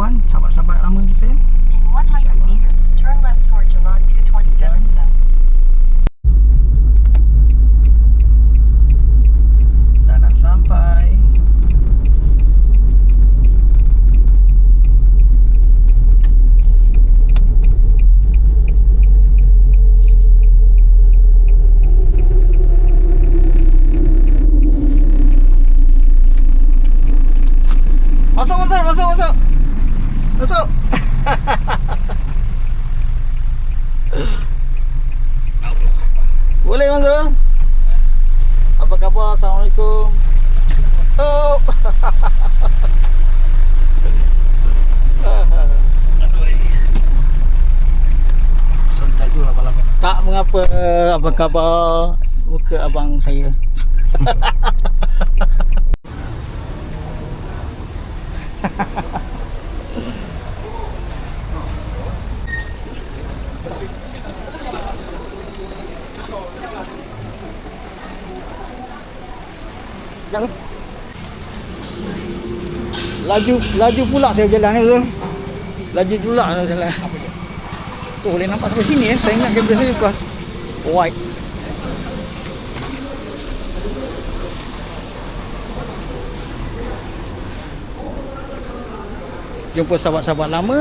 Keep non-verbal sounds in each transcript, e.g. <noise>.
sahabat-sahabat lama kita In 100 meters, turn left Jalan 227 South. dah nak sampai Masuk, masuk, masuk, masuk. Masuk. Boleh masuk. Apa khabar? Assalamualaikum. Oh. Sontak tu lama-lama. Mengapa. Apa khabar? Muka abang saya. Jangan. Laju laju pula saya berjalan ni betul. Laju pula saya berjalan. Tu boleh nampak sampai sini eh. Saya ingat kamera saya white. Jumpa sahabat-sahabat lama.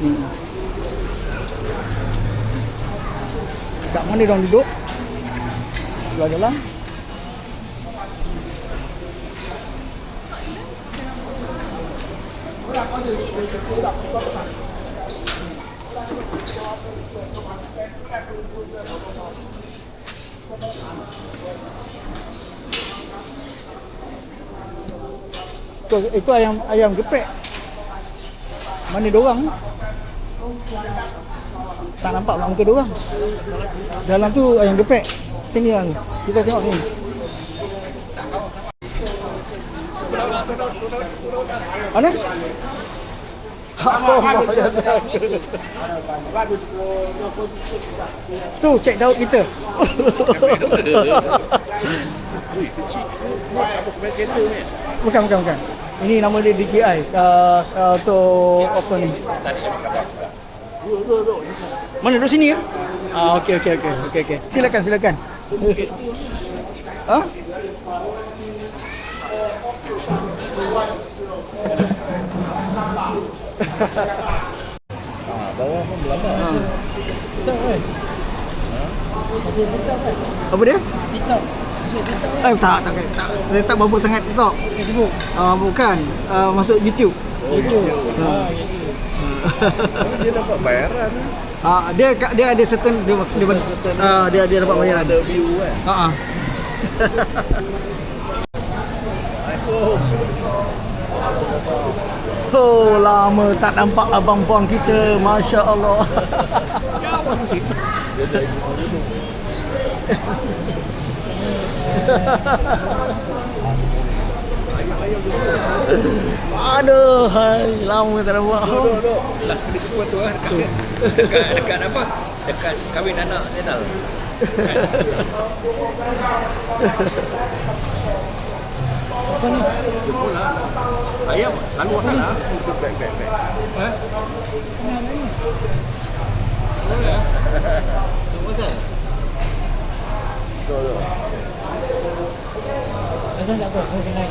Hmm. Kat mana orang duduk? Keluar jalan. Itu, itu ayam ayam geprek. Mana dia orang? Tak nampak pula muka dia orang. Dalam tu ayam geprek. Sini kan. Kita tengok ni. Mana? Tu cek daud kita. bukan bukan bukan. Ini nama dia DJI. Uh, uh, untuk apa ni? Mana duduk sini ya? Ah okey okey okey okey okey. Silakan silakan. Ha? Ah, bawah pun berlama. Ha. TikTok kan? Masih TikTok kan? Apa dia? TikTok. Masih TikTok kan? Eh tak tak tak. Saya tak berapa sangat TikTok. Facebook. Ah bukan. Uh, masuk YouTube. Oh, YouTube. Ah, YouTube. Oh, dia dapat bayaran ah. Ah dia dia ada certain dia dia ah dia dia dapat bayaran. Ada view kan. Ha ah. <laughs> Oh, lama tak nampak abang Pon kita. Masya Allah. Aduh, hai, lama tak nampak. Duduk, duduk. Last kali jumpa tu ah dekat, dekat dekat apa? Dekat kahwin anak Nenal. <laughs> Apa ni? Jumpa lah. Ayam selalu makan lah. Back, back, back. Kenal ni? Duduk, duduk. Asal tak apa, kau kenal.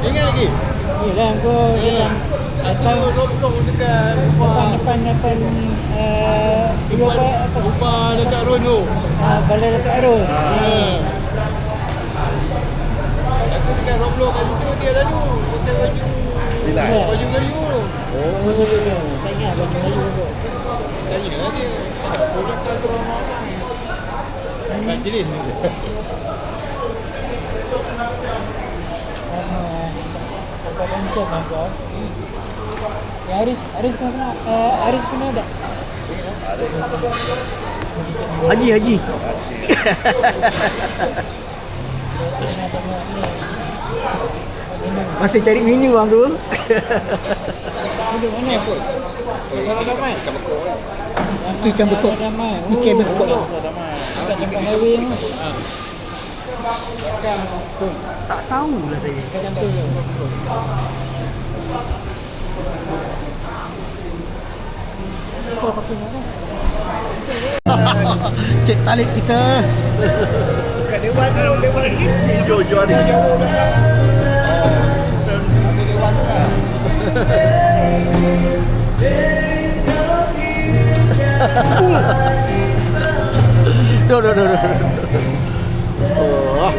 Ingat lagi? Yelah, kau dalam datang roblong dekat depan depan depan eh dua apa apa Rumah dekat Ronyo. ah, balai dekat Arul. Ah. Aku dekat roblong kat situ dia lalu. Pakai baju. Baju Melayu. Oh, masa tu tu. Tak ingat baju Melayu tu. Tanya lah dia. Ada produk tu orang Bukan jenis ni. Sampai lonceng lah kau. Ya, Aris, Aris kena uh, Aris kena tak? Haji, haji. Kena <laughs> Masih cari menu bang tu. Kalau. Ikan bekok lah. Tu ikan bekok. Ikan bekok. Tak tahu lah saya. Cek talik kita. Kat dewan tu, dewan ni. Hijau-hijau ni. Jauh dah. Ada dewan tu kan. Duh, duh, duh, duh. Oh.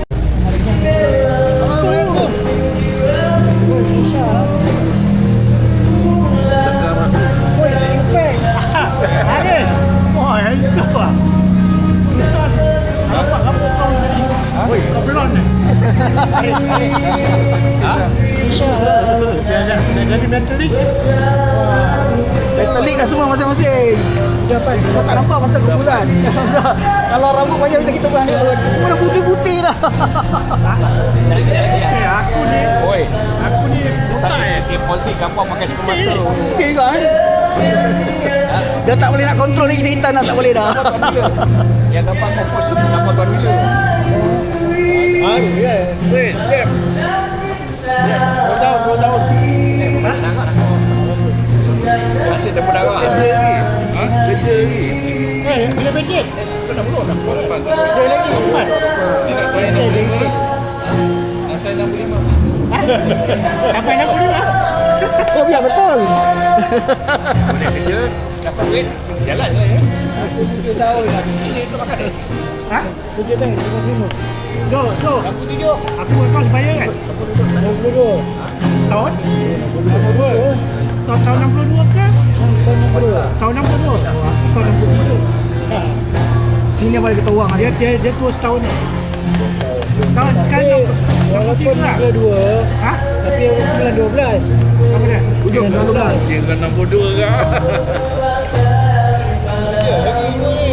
Dia dah dah jadi mentally. Telik dah semua masing-masing. Dapat. Kau tak nampak pasal kumpulan. <laughs> Kalau rambut banyak macam kita orang ni. Semua dah putih-putih dah. Eh, aku ni. Oi. Aku ni otak eh. Tim politik gampang pakai tu. Kan? Dah tak boleh nak kontrol ni kita hitam dah tak boleh dah. Yang gampang kompos tu sama tuan bila. <laughs> 아, 예, 네, 네. Mudah, mudah. Eh, mudah nak lah. Masih dah mudah lah. Kerja lagi. Ha? Kerja lagi. Eh, bila kerja? Kau dah belum dah. Kau depan. Kerja lagi. Kuman. Ni nak saya 65 lah. Nak saya 65. Sampai 65? Kau biar betul. Boleh kerja, dapat duit, jalan lah ya. Aku 7 tahun dah. Ini tu makan eh? Ha? 7 tahun, 55. Jom, jom. Aku tujuh. Aku kau bayar kan? Aku tujuh. 62. Tahun? 62. Tahun tahun 62 ke? Tahun 62. Tahun 62. Aku tahun 62. Sini boleh kita uang. Dia dia dia tu setahun ni. Tahun sekarang hey, 63 lah. 62. Ha? Tapi yang 92. Apa dia? 92. Dia 62 ke? Ya, lagi ini ni.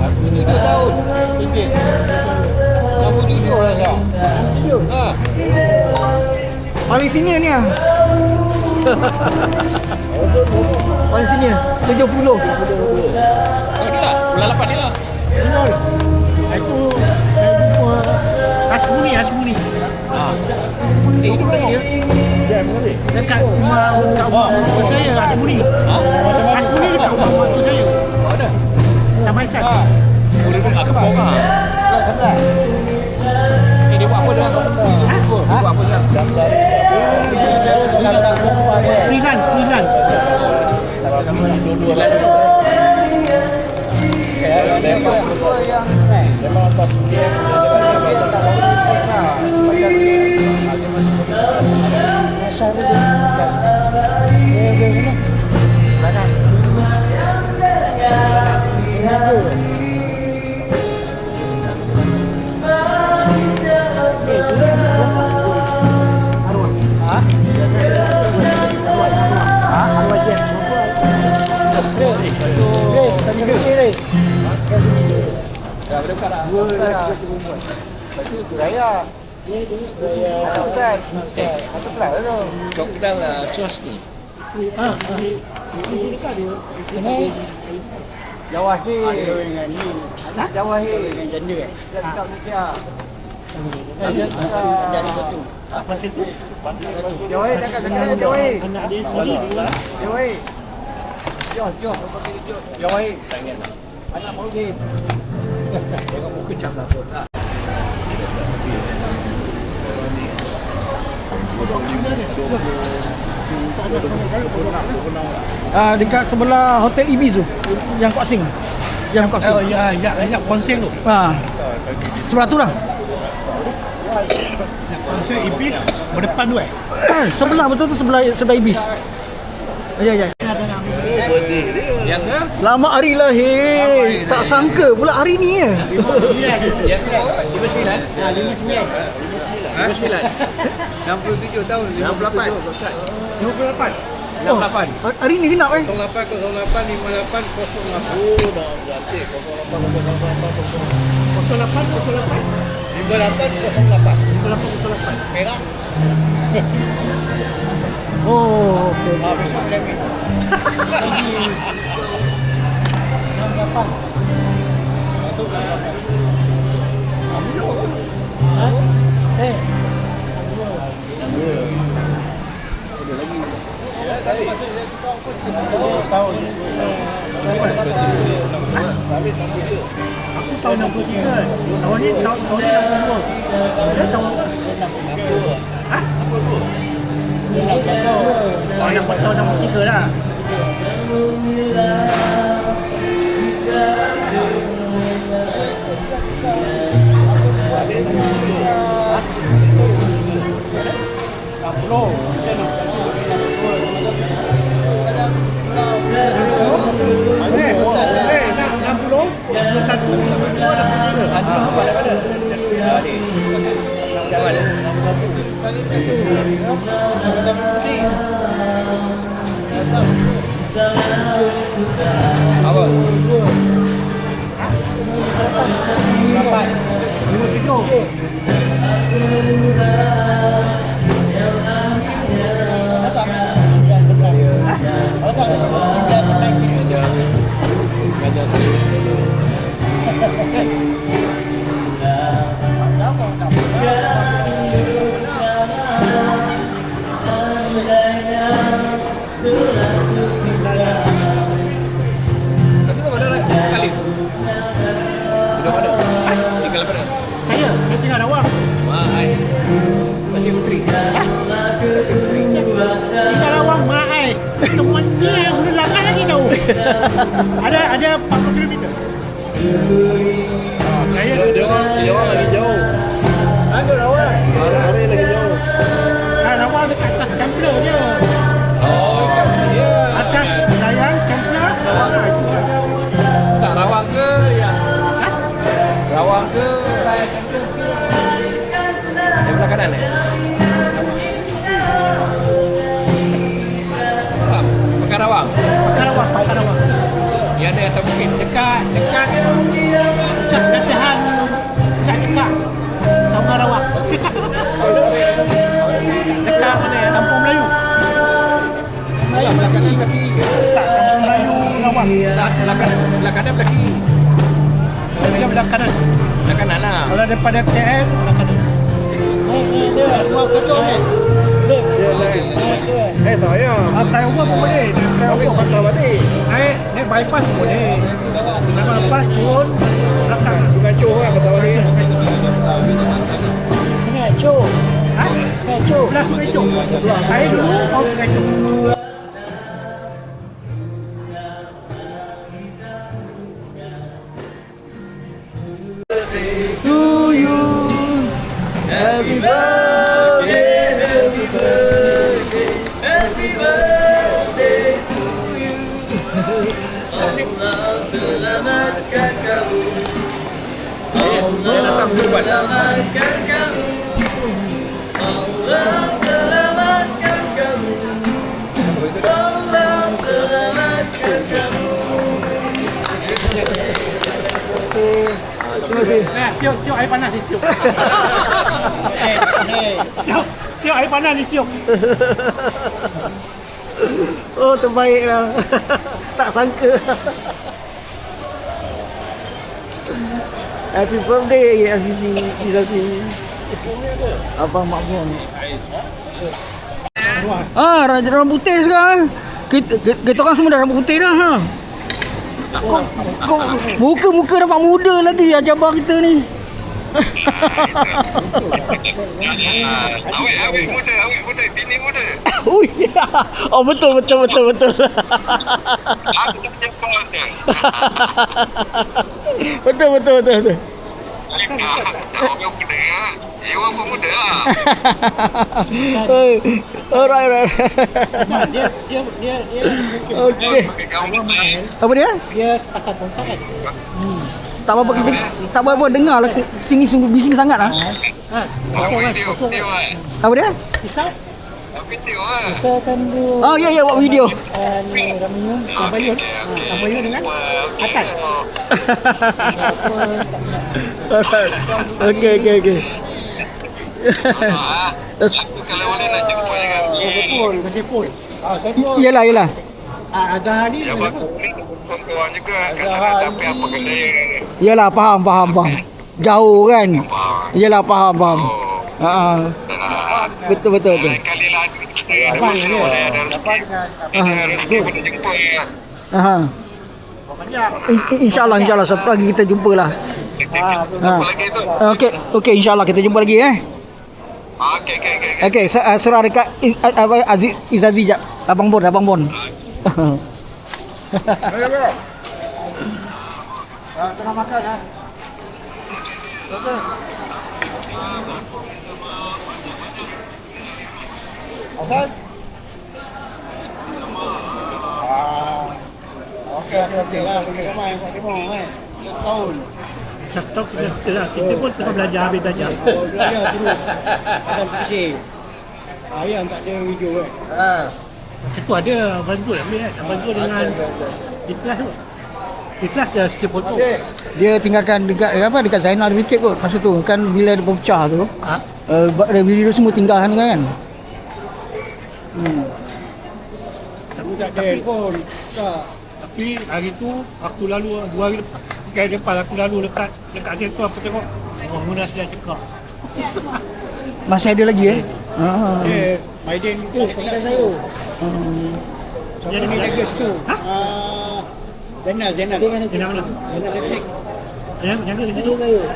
Aku ni 2 tahun. Okey. 67 lah saya. Ha. Paling sini ni ah. Paling sini 70. Oh, dia lah. Bulan 8 ni lah. Betul. Itu saya jumpa Asmuni, Asmuni. Ha. Eh, hidup lagi dia. Dekat rumah dekat rumah mak saya Asmuni. Ha? Asmuni dekat rumah mak saya. Oh, ada. Taman Sat. Ha. Oh, dia pun nak kepong lah. Eh, dia buat apa sekarang? Ha? Dia buat apa sekarang? Freelance, freelance. Asal dia Kau kenal lah sos ni. Jawahir dengan ni. Jawahir dengan janda eh. Dekat Malaysia. Jadi satu. Jawahir dekat dekat Jawahir. Anak dia sendiri. Jawahir. Jom, jom. Jawahir. Anak Maudin. Tengok muka macam lah pun. Ha. Ah dekat sebelah Hotel Ibis tu. Yang Kuak Sing. Yang Kuak Sing. Oh ya, ya, ya konsen tu. Ha. Sebelah tu lah. Konsen Ibis berdepan tu eh. sebelah betul tu sebelah sebelah Ibis. Ya ya. Yang ke? Selamat hari lahir. Tak sangka pula hari ni ya. Yang ke? 59? Ha, 59. 59. 67 tahun, 68. 58. 68. Hari ni genap eh. 08 08 58 08 Oh, dah berarti 08 Pukul 8, pukul 8. 58 08 Pukul 8, pukul 8. Merah. Oh, okey. Ah, besok boleh ambil. Masuk 68. Kamu jawab. Eh, Aku tahun 63 Tahun ni tahun, tahun ni 62 Dia tahun Ha? Oh, yang tahun 63 lah Eh, eh, nak flow. Apa? Berapa? 27. Tinggal Rawang Mahal. Masih putri. Masih putri. Tinggal Rawang, Mak Ai Semua ni yang hulu langgar lagi tahu Ada ada 40 km Saya Dia dia orang dia orang lagi jauh. Ada rawat. Hari-hari lagi jauh. Ah, Rawang dekat atas Templar dia Yang belah kanan eh? Tak, Pekan Rawang. Pakai Rawang, pakai Rawang Yang ada atas bukit. Dekat, dekat Pusat Nasihan Pusat Cekak Taungan Rawang <laughs> Dekat mana ya? Kampung Melayu Belah belah kanan belah kiri ke? Tak, Kampung Melayu Rawang Tak, belah kanan belah kanan belah kiri. Belah kanan Belah kanan lah. Kalau daripada KL, belah kanan Eh, tak payah. Ah, flyover pun boleh Naik flyover patah balik. Naik, naik bypass pun boleh Naik bypass turun Belakang Bukan coh kan patah balik. Sini nak cuk. Ha? Nak cuk. Belah Sungai Cok Saya dulu mau Sungai Cok Happy birthday, happy birthday, happy birthday to you. Allah selamatkan kamu. Berbuat. Selamatkan kamu. Terima kasih. Eh, tiup, tiup air panas ni, tiup. <laughs> Tiup, tiup air panas ni, tiup. Oh terbaik lah. Tak sangka. Happy birthday Azizi. Izazi Abang Makmum Ah, raja rambut putih sekarang kita, kita, kita orang semua dah rambut putih dah ha. Kau, kau, muka-muka nampak muda lagi ya jabar kita ni. Awet, awet muda, awet muda, bini muda. Ui. <laughs> Oh betul betul betul betul. Aku tak punya kawan dia. <laughs> betul betul betul betul. Orang muda, ya. Ya, orang pun muda lah. Oh, alright alright. Dia dia dia dia muda. Apa dia? dia pakai kontak kan. Tak apa-apa kita tak apa-apa dengar lah sini sungguh bising sangat lah. Ha. Kosong kan, video kan. kan. Apa dia? Pisau. Video kan. Usahakan dulu. Oh ya ya buat video. Uh, ni Ramium Tambayun. Ha, Tambayun dengan Atas. Alright. Okey okey okey. Ah, Terus Aku kalau boleh nak jumpa dengan Telefon, telefon. Ah, saya pun. iyalah iyalah. Ah, ada hari Ya, ni. ni kawan-kawan juga kat sana tapi apa kedai Iyalah faham faham faham. Jauh kan? Iyalah faham faham. Ha. ah. Betul betul betul. Lain kali lah Saya ada masa boleh ada rezeki Ah, Ada rezeki boleh jumpa ya Ha. In- InsyaAllah insyaAllah satu lagi kita jumpa lah. Ha. Apa lagi tu? Okey, okey insyaAllah kita jumpa lagi eh. Ah, Okey, okey, okey. Okey, sa- uh, serah dekat apa Aziz Izazi jap. Abang Bon, Abang Bon. Ayo bro. Ah, tengah makan ah. Okey. Okey. Ah. Okey, okey, okey lah. Boleh ramai Pak Demo kan. Tahun. Satu tahun kita, kita, kita pun tengah belajar, habis belajar. Oh, belajar terus. Akan pusing. Ah, yang tak ada video kan. Ah. Itu ada bantu ambil kan. Bantu dengan di kelas tu. Di kelas dia setiap foto. Okey. Dia tinggalkan dekat apa dekat Zainal Wicket kot masa tu kan bila dia pecah tu. Ha? Uh, dia video semua tinggalkan kan. Hmm. Tapi tak ada handphone. Tak. Tapi hari tu aku lalu dua hari lepas. Tiga hari lepas aku lalu dekat dekat dia tu aku tengok. Oh, Munas dah cekak. <laughs> Masih ada lagi eh? Ha. Dia Maiden tu dekat saya. Hmm. Siapa ni jaga situ? Ha? Ah, Zainal, Zainal. Kenapa mana? Zainal elektrik. Yang jaga di situ.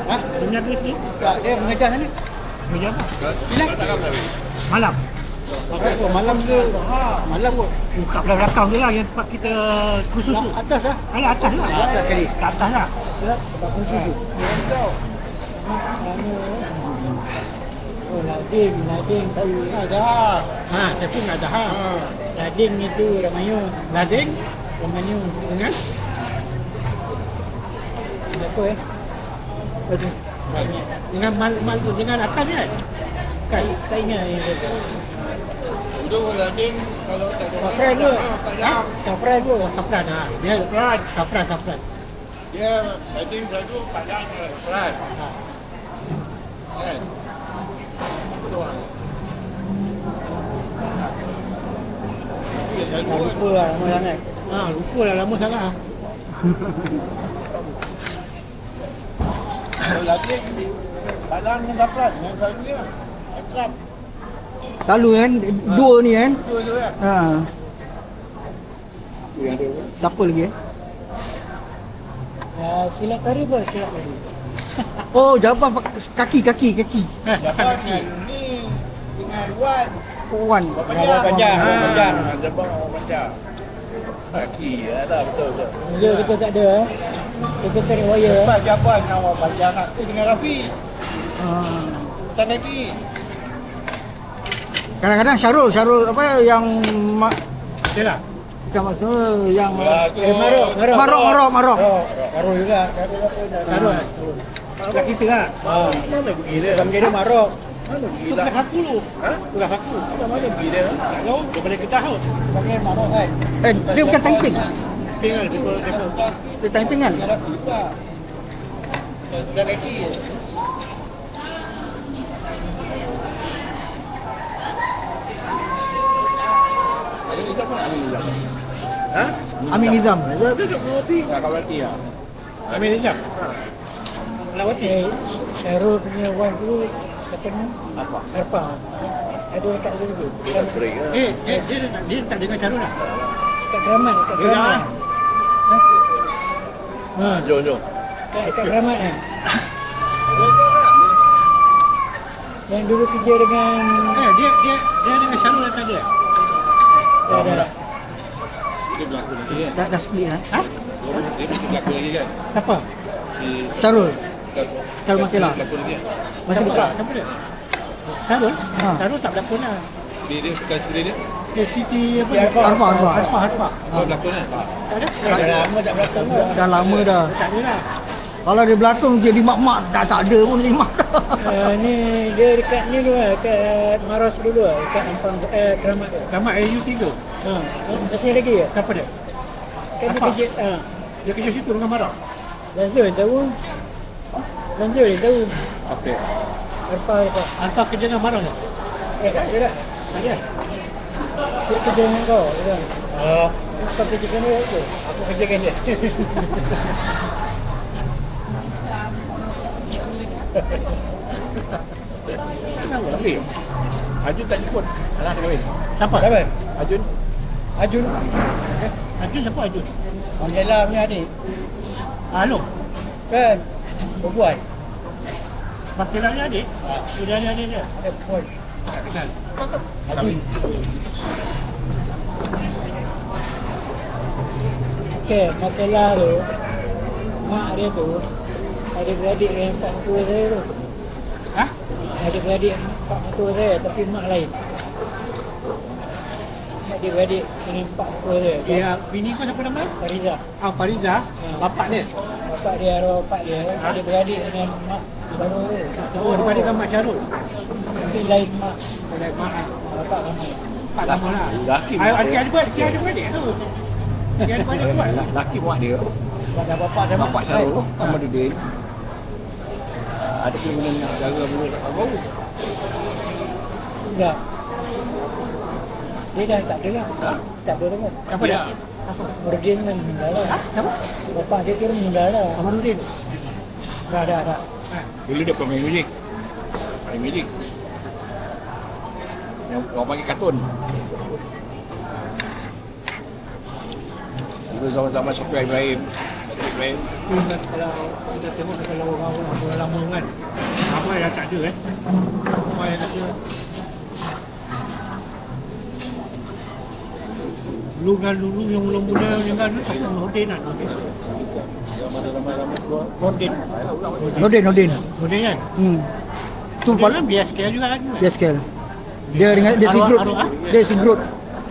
Ha? Yang jaga di sini. Tak, dia mengejar sana. Kerja apa? Hilang. Malam. Malam tu, malam tu. Ha, malam kot. Buka belah belakang tu lah yang tempat kita khusus tu. Atas lah. Alah atas lah. Ah, atas sekali. Kat atas lah. Tempat khusus tu. Oh, Nading, Nading tu. Ada. Ha, tapi tak ada ha. Nading itu Ramayu. Lading Ramayu. dengan Apa eh? Tu? Dengan mal, mal tu dengan atas ni kan? Tak, tak ingat yang tu. Kalau tak. Safran. Tak ada. Safran tu. Safran ha. Dia Safran. safran safran. Dia landing satu padang Safran. Kan? Lah. Dia Tak selalu lupa lah lama sangat. Ha, lupa dah lama sangat ah. Kalau landing padang dengan Safran. Yang selalunya akrab. Selalu kan dua ni kan. Tu kan. Ha. Dia Siapa lagi eh? Uh, silat tari <laughs> apa? Silat tari. Oh, Jabar pak- kaki kaki kaki. Japan dengan ni dengan Wan. Wan. Panjang. Panjang. Panjang. Jabang orang panjang. Kaki, ada betul betul. Mula kita tak ada eh. Kita tarik wire Japan dengan orang panjang aku dengan Rafi. Ha. Tak lagi. Kadang-kadang Syarul, Syarul apa yang mak Okey lah. bukan maksud yang Eh, Marok. Marok, Marok, Marok. Marok juga. Marok dah. Taruh kan. Kat kita lah. Ha. Mana pergi dia? Bukan dia Marok. Mana pergi Itu dah? kelas aku tu. Ha? Kelas aku. Tak mana pergi dia? Tak tahu. Daripada kita tahu. Panggil Marok kan? Eh, dia bukan taiping. Tinggal dia pun dia pun. Dia taiping kan? Dengan Rafi juga. Dah lagi. Ha? Amin Nizam. Dia duduk berhenti. Ambil dia jap. Lawati. Eh, Syarul punya wan tu siapa ni? Apa? Arpa. Ada dekat dia juga. Eh, dia dia dia tak dengar Syarul dah. Dekat Keramat, dekat Dia dah. Keramat. Ha, Jom, jom. dekat, dekat Keramat kan? Yang dulu kerja dengan Eh, dia dia dia dengan Syarul datang dia. Tak ada. Dia berlaku lagi kan? Dah, dah split eh. Ha? Dia masih berlaku lagi kan? Siapa? Si Syarul. Syarul Syarul Makilah. Berlaku lagi kan? Masih dekat. Siapa dia? Syarul? Ha. Syarul tak berlakon lah. Isteri dia, bukan isteri dia? Dia Siti apa? Ya, Arfa. Arfa, Arfa. Arfa, Arfa. Oh, berlakon kan? Tak ada? Dah lama tak berlaku dah. Dah lama dah. Tak ada lah. Kalau dia berlakon jadi mak-mak tak tak ada pun jadi mak. Uh, ni dia dekat ni tu lah, dekat Maros dulu lah, dekat Ampang, eh, Keramat tu. Nama AU3. Ha, masih lagi ya? Siapa dia? Kan dia Apa? kerja, ha. Dia kerja situ dengan Marah. Lanjut yang tahu. Lanjut yang tahu. Apa? Arpa, Arpa. Hantar kerja dengan Marah ni. Eh, tak ada dah. Tak ada. Dia kerja dengan kau, kan? Oh, Kau kerjakan dia apa? aku kerjakan dia. <laughs> Kenapa kahwin. Ajun tak jemput. Anak dia kahwin. Siapa? Siapa? Ajun. Ajun. Ajun siapa Ajun? Angela punya adik. Halo. Kan? Perempuan. Makilah ni adik. Sudah ada adik dia. Ada perempuan. Tak kenal. Ajun. Okey, masalah tu mak dia tu adik-beradik dengan pak mentua saya tu. Hah? Adik-beradik pak mentua saya tapi mak lain. Adik-beradik dengan pak mentua saya. Ya, bini kau siapa nama? Fariza. Ah, Fariza. Bapak dia. Bapak dia arwah bapak dia adik-beradik dengan mak baru tu. Oh, daripada kan Mak Syarul. Tapi lain mak. Oleh mak. Bapak kamu. Tak lama lah. Laki Ada ada ada buat, dia ada beradik tu. Dia ada banyak buat. Laki muat dia. Pada bapak dan Bapak Syarul sama Dudin. Ada keinginan nak jaga mulut tak bau. Enggak. Dia dah tak ada lah. Ha? Tak ada dah. Siapa dia? Nurdin kan meninggal lah. Ha? Siapa? Bapak dia kira meninggal lah. Amanuddin. Dah, dah, dah. Ha. Dulu dia pemain muzik. Main muzik. Yang orang panggil kartun. Dulu zaman-zaman Sofian Ibrahim. Kan kalau kita tengok kalau orang-orang orang lama kan. Apa yang dah tak ada eh. Apa yang tak ada. Dulu kan dulu yang mula-mula yang kan siapa Nordin kan Nordin. Nordin. Nordin, Nordin. Kan. Hmm. Tu biasa sekali juga kan. Kel. Dia dengan dia si group. ah? Dia si group.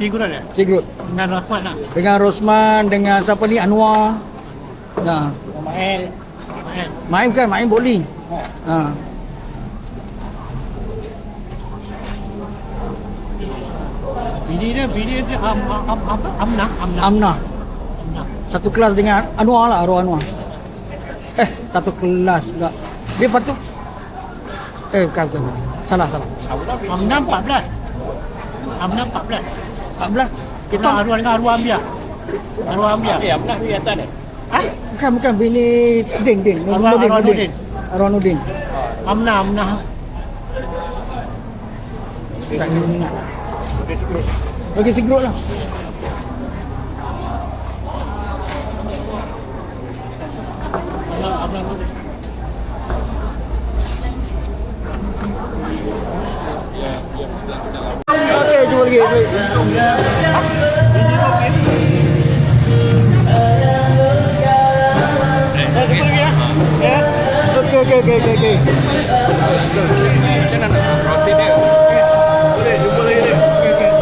Figura dia. Si group. Dengan Rahmat lah. Dengan Rosman, dengan siapa ni Anwar. Nah, Mael. Kan. main kan, main bowling. Ha. Bini dia, bini dia am, am, am, apa? Amna, Amna. Amna. Amna. Satu kelas dengan Anwar lah, arwah Anwar. Eh, satu kelas pula. Dia patut Eh, bukan, bukan. bukan. Salah, salah. Amna 14. Amna 14. 14. Kita arwah dengan arwah Ambia. Arwah Ambia. Ya, pernah di atas ni. Hah? Bukan, bukan. Bini Din, Din. Arwah- Nordin. Arwah Nordin. Amna, Amna. Tak ingat. Bagi si group lah. Amna, Amna. Okey, jumpa lagi. Okey, okey, okey, okey, okey. Macam mana nak protein dia? Boleh, jumpa lagi dia. Terima kasih.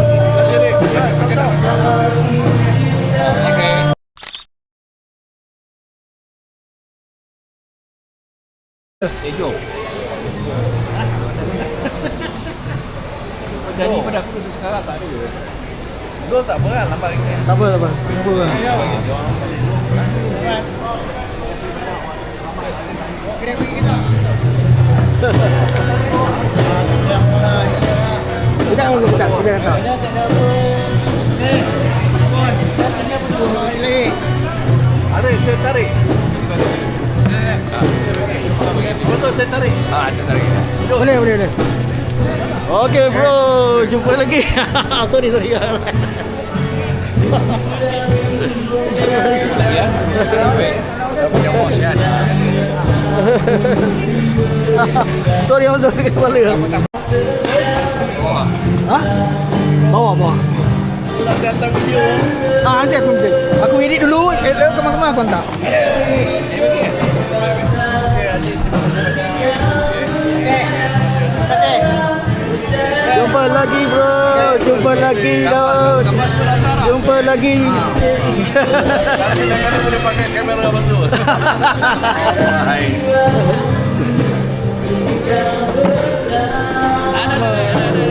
Eh, jom. <laughs> Kau janji pada aku sekarang tak ada ke? Dulu tak apa kan, lambat lagi. Tak apa, tak apa. Tunggu lah. Kita dulu, kita, kita kata. Ada, saya tarik. Betul, saya tarik. Ah, saya tarik. Boleh, boleh, boleh. Okey bro, jumpa lagi. sorry, sorry. Ya. Dah punya bos kan. <laughs> sorry, masuk sikit kepala. Ha? Bawa, bawa. Sudah datang video. Ah, nanti aku nanti. Aku edit dulu, edit teman-teman aku hantar. Jumpa lagi bro, jumpa lagi Daud. Jumpa lagi. Tapi jangan boleh pakai kamera. Hai. Ada ada ada.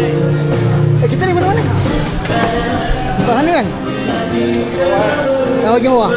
Eh, kita ni mana-mana? Sana kan? Yang bagi bawah.